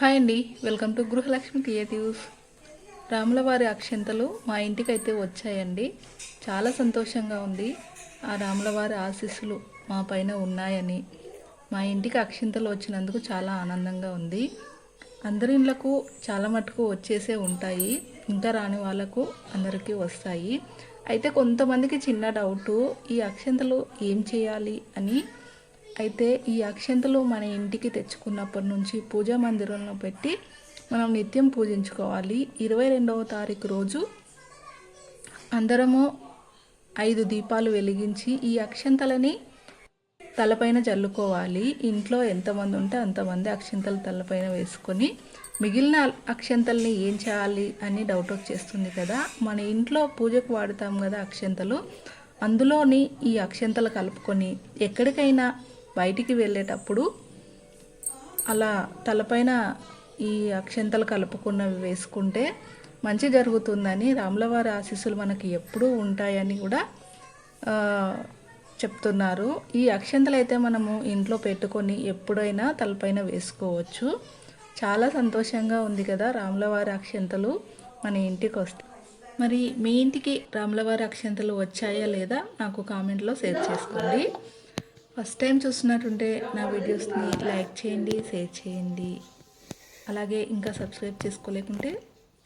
Hi అండి. Welcome to Gruhalakshmi creatives. రాములవారి అక్షంతలు మా ఇంటికి అయితే వచ్చాయండి. చాలా సంతోషంగా ఉంది. ఆ రాములవారి ఆశీస్సులు మా పైన ఉన్నాయని. మా ఇంటికి అక్షింతలు వచ్చినందుకు చాలా ఆనందంగా ఉంది. అందరి ఇళ్ళకు చాలా మటుకు వచ్చేసే ఉంటాయి. ఇంకా రాని వాళ్ళకు అందరికీ వస్తాయి. అయితే కొంతమందికి చిన్న డౌటు ఈ అక్షంతలు ఏం చేయాలి అని అయితే ఈ అక్షంతలు మన ఇంటికి తెచ్చుకున్నప్పటి నుంచి పూజా మందిరంలో పెట్టి మనం నిత్యం పూజించుకోవాలి. ఇరవై రెండవ తారీఖు రోజు అందరము ఐదు దీపాలు వెలిగించి ఈ అక్షంతలని తలపైన చల్లుకోవాలి. ఇంట్లో ఎంతమంది ఉంటే అంతమంది అక్షంతలు తలపైన వేసుకొని మిగిలిన అక్షంతల్ని ఏం చేయాలి అని డౌట్ వచ్చేస్తుంది కదా. మన ఇంట్లో పూజకు వాడుతాం కదా అక్షంతలు. అందులోని ఈ అక్షంతలు కలుపుకొని ఎక్కడికైనా బయటికి వెళ్ళేటప్పుడు అలా తలపైన ఈ అక్షంతలు కలుపుకున్నవి వేసుకుంటే మంచి జరుగుతుందని రాములవారి ఆశీస్సులు మనకి ఎప్పుడూ ఉంటాయని కూడా చెప్తున్నారు. ఈ అక్షంతలు అయితే మనము ఇంట్లో పెట్టుకొని ఎప్పుడైనా తలపైన వేసుకోవచ్చు. చాలా సంతోషంగా ఉంది కదా రాములవారి అక్షంతలు మన ఇంటికి వస్తాయి మరి మీ ఇంటికి రాములవారి అక్షంతలు వచ్చాయా లేదా నాకు కామెంట్లో షేర్ చేసుకోండి. ఫస్ట్ టైం చూస్తున్నట్టుంటే నా వీడియోస్ని లైక్ చేయండి షేర్ చేయండి. అలాగే ఇంకా సబ్స్క్రైబ్ చేసుకోలేకుంటే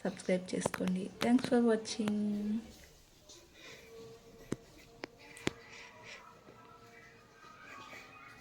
సబ్స్క్రైబ్ చేసుకోండి. Thanks for watching